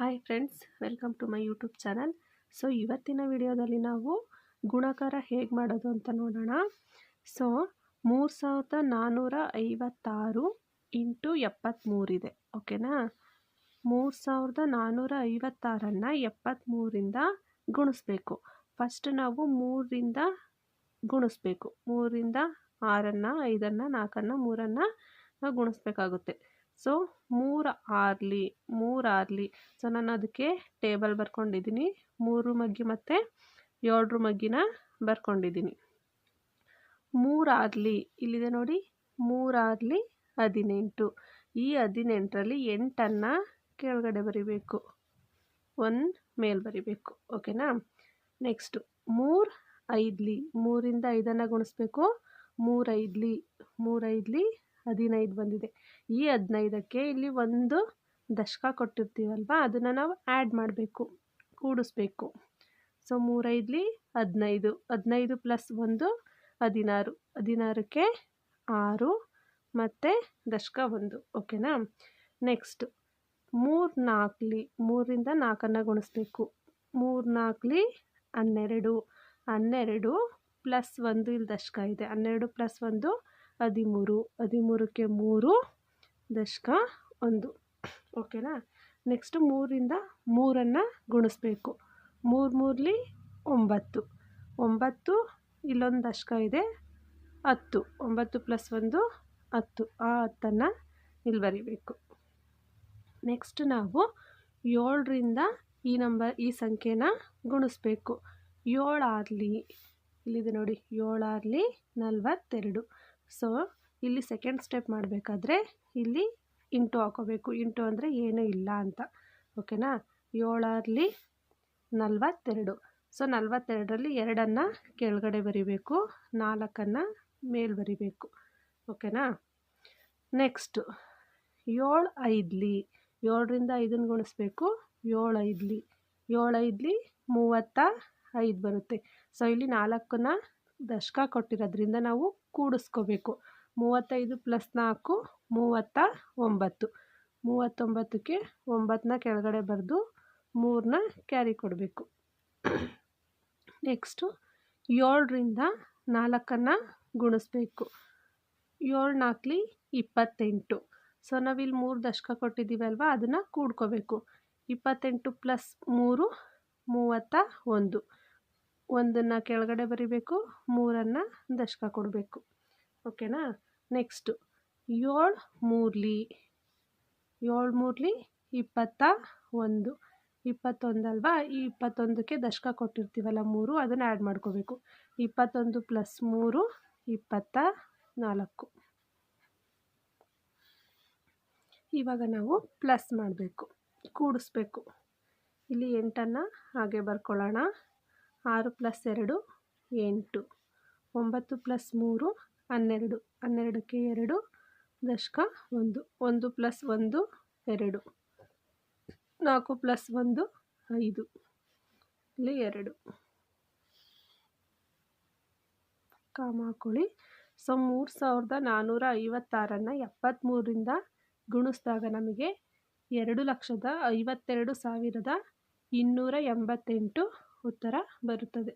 Hi friends welcome to my YouTube channel so ಇವತ್ತಿನ ವಿಡಿಯೋದಲ್ಲಿ ನಾವು ಗುಣಾಕಾರ ಹೇಗೆ ಮಾಡೋದು ಅಂತ ನೋಡೋಣ. ಸೊ ಮೂರು ಸಾವಿರದ ನಾನ್ನೂರ ಐವತ್ತಾರು ಇಂಟು ಎಪ್ಪತ್ತ್ಮೂರಿದೆ ಓಕೆನಾ ಮೂರು ಸಾವಿರದ ನಾನ್ನೂರ ಐವತ್ತಾರನ್ನು ಎಪ್ಪತ್ತ್ಮೂರಿಂದ ಗುಣಿಸ್ಬೇಕು. ಫಸ್ಟ್ ನಾವು ಮೂರರಿಂದ ಗುಣಿಸ್ಬೇಕು. ಮೂರರಿಂದ ಆರನ್ನು, ಐದನ್ನು, ನಾಲ್ಕನ್ನು, ಮೂರನ್ನು ಗುಣಿಸ್ಬೇಕಾಗುತ್ತೆ. ಸೊ, ಮೂರು ಆರ್ಲಿ ಮೂರು ಆರ್ಲಿ. ಸೊ, ನಾನು ಅದಕ್ಕೆ ಟೇಬಲ್ ಬರ್ಕೊಂಡಿದ್ದೀನಿ ಮೂರು ಮಗ್ಗಿ ಮತ್ತು ಏಳರ ಮಗ್ಗಿನ ಬರ್ಕೊಂಡಿದ್ದೀನಿ ಮೂರಾರ್ಲಿ ಇಲ್ಲಿದೆ ನೋಡಿ. ಮೂರಾರ್ಲಿ ಹದಿನೆಂಟು. ಈ ಹದಿನೆಂಟರಲ್ಲಿ ಎಂಟನ್ನು ಕೆಳಗಡೆ ಬರಿಬೇಕು. ಒಂದು ಮೇಲ್ ಬರಿಬೇಕು. ಓಕೆನಾ? ನೆಕ್ಸ್ಟು, ಮೂರು ಐದ್ಲಿ. ಮೂರಿಂದ ಐದನ್ನು ಗುಣಿಸ್ಬೇಕು. ಮೂರೈದ್ಲಿ ಮೂರೈದ್ಲಿ ಹದಿನೈದು ಬಂದಿದೆ. ಈ ಹದಿನೈದಕ್ಕೆ ಇಲ್ಲಿ ಒಂದು ದಶಕ ಕೊಟ್ಟಿರ್ತೀವಲ್ವ? ಅದನ್ನು ನಾವು ಆ್ಯಡ್ ಮಾಡಬೇಕು, ಕೂಡಿಸ್ಬೇಕು. ಸೊ ಮೂರೈದಲಿ ಹದಿನೈದು ಹದಿನೈದು ಪ್ಲಸ್ ಒಂದು ಹದಿನಾರು, ಹದಿನಾರಕ್ಕೆ ಆರು ಮತ್ತು ದಶಕ ಒಂದು ಓಕೆನಾ ನೆಕ್ಸ್ಟ್ ಮೂರು ನಾಲ್ಕಲಿ ಮೂರಿಂದ ನಾಲ್ಕನ್ನು ಗುಣಿಸ್ಬೇಕು. ಮೂರು ನಾಲ್ಕಲಿ ಹನ್ನೆರಡು ಹನ್ನೆರಡು ಪ್ಲಸ್ ಒಂದು ಇಲ್ಲಿ ದಶಕ ಇದೆ. ಹನ್ನೆರಡು ಪ್ಲಸ್ ಒಂದು ಹದಿಮೂರು, ಹದಿಮೂರಕ್ಕೆ ಮೂರು ದಶಕ ಒಂದು. ಓಕೆನಾ? ನೆಕ್ಸ್ಟ್ ಮೂರಿಂದ ಮೂರನ್ನು ಗುಣಿಸ್ಬೇಕು. ಮೂರು ಮೂರಲಿ ಒಂಬತ್ತು. ಒಂಬತ್ತು ಇಲ್ಲೊಂದು ದಶಕ ಇದೆ, ಹತ್ತು. ಒಂಬತ್ತು ಪ್ಲಸ್ ಒಂದು, ಹತ್ತು. ಆ ಹತ್ತನ್ನು ಇಲ್ಲಿ ಬರಿಬೇಕು ನೆಕ್ಸ್ಟ್ ನಾವು ಏಳರಿಂದ ಈ ನಂಬರ್ ಈ ಸಂಖ್ಯೆನ ಗುಣಿಸ್ಬೇಕು. ಏಳಾರಲಿ ಇಲ್ಲಿದೆ ನೋಡಿ ಏಳಾರಲಿ ನಲವತ್ತೆರಡು. ಸೊ ಇಲ್ಲಿ ಸೆಕೆಂಡ್ ಸ್ಟೆಪ್ ಮಾಡಬೇಕಾದ್ರೆ ಇಲ್ಲಿ ಇಂಟು ಹಾಕೋಬೇಕು. ಇಂಟು ಅಂದರೆ ಏನೂ ಇಲ್ಲ ಅಂತ. ಓಕೆನಾ ಏಳರಲ್ಲಿ ನಲವತ್ತೆರಡು. ಸೊ ನಲವತ್ತೆರಡರಲ್ಲಿ ಎರಡನ್ನು ಕೆಳಗಡೆ ಬರಿಬೇಕು. ನಾಲ್ಕನ್ನು ಮೇಲ್ ಬರಿಬೇಕು. ಓಕೆನಾ ನೆಕ್ಸ್ಟು ಏಳು ಐದ್ಲಿ ಏಳರಿಂದ ಐದನ್ನು ಗುಣಿಸ್ಬೇಕು. ಏಳು ಐದ್ಲಿ ಏಳು ಐದ್ಲಿ ಮೂವತ್ತ ಐದು ಬರುತ್ತೆ. ಸೊ ಇಲ್ಲಿ ನಾಲ್ಕನ್ನ ದಶಕ ಕೊಟ್ಟಿರೋದ್ರಿಂದ ನಾವು ಕೂಡಿಸ್ಕೋಬೇಕು. ಮೂವತ್ತೈದು ಪ್ಲಸ್ ನಾಲ್ಕು, ಮೂವತ್ತ ಒಂಬತ್ತು. ಮೂವತ್ತೊಂಬತ್ತಕ್ಕೆ ಒಂಬತ್ತನ್ನ ಕೆಳಗಡೆ ಬರೆದು ಮೂರನ್ನ ಕ್ಯಾರಿ ಕೊಡಬೇಕು. ನೆಕ್ಸ್ಟು ಏಳರಿಂದ ನಾಲ್ಕನ್ನು ಗುಣಿಸ್ಬೇಕು. ಏಳು ನಾಲ್ಕಲಿ ಇಪ್ಪತ್ತೆಂಟು. ಸೊ ನಾವಿಲ್ಲಿ ಮೂರು ದಶಕ ಕೊಟ್ಟಿದ್ದೀವಲ್ವ, ಅದನ್ನು ಕೂಡ್ಕೋಬೇಕು. ಇಪ್ಪತ್ತೆಂಟು ಪ್ಲಸ್ ಮೂರು, ಮೂವತ್ತ ಒಂದು. ಒಂದನ್ನು ಕೆಳಗಡೆ ಬರಿಬೇಕು, ಮೂರನ್ನು ದಶಕ ಕೊಡಬೇಕು. ಓಕೆನಾ? ನೆಕ್ಸ್ಟು ಏಳು ಮೂರ್ಲಿ. ಏಳು ಮೂರ್ಲಿ, ಇಪ್ಪತ್ತ ಒಂದು. ಇಪ್ಪತ್ತೊಂದಲ್ವಾ ಈ ಇಪ್ಪತ್ತೊಂದಕ್ಕೆ ದಶಕ ಕೊಟ್ಟಿರ್ತೀವಲ್ಲ ಮೂರು, ಅದನ್ನು ಆ್ಯಡ್ ಮಾಡ್ಕೋಬೇಕು. ಇಪ್ಪತ್ತೊಂದು ಪ್ಲಸ್ ಮೂರು, ಇಪ್ಪತ್ತ ನಾಲ್ಕು. ಇವಾಗ ನಾವು ಪ್ಲಸ್ ಮಾಡಬೇಕು. ಕೂಡಿಸ್ಬೇಕು. ಇಲ್ಲಿ ಎಂಟನ್ನು ಹಾಗೆ ಬರ್ಕೊಳ್ಳೋಣ. ಆರು ಪ್ಲಸ್ ಎರಡು, ಎಂಟು. ಒಂಬತ್ತು ಪ್ಲಸ್ ಮೂರು, ಹನ್ನೆರಡು. ಹನ್ನೆರಡಕ್ಕೆ ಎರಡು ದಶಕ ಒಂದು. ಒಂದು ಪ್ಲಸ್ ಒಂದು, ಎರಡು. ನಾಲ್ಕು ಪ್ಲಸ್ ಒಂದು, ಐದು. ಇಲ್ಲಿ ಎರಡು. ಕಾಮ ಸೊ, ಮೂರು ಸಾವಿರದ ನಾನ್ನೂರ ಐವತ್ತಾರನ್ನು ಎಪ್ಪತ್ತ್ಮೂರಿಂದ ಗುಣಿಸಿದಾಗ ನಮಗೆ ಎರಡು ಲಕ್ಷದ ಐವತ್ತೆರಡು ಸಾವಿರದ ಇನ್ನೂರ ಎಂಬತ್ತೆಂಟು ಉತ್ತರ ಬರುತ್ತದೆ.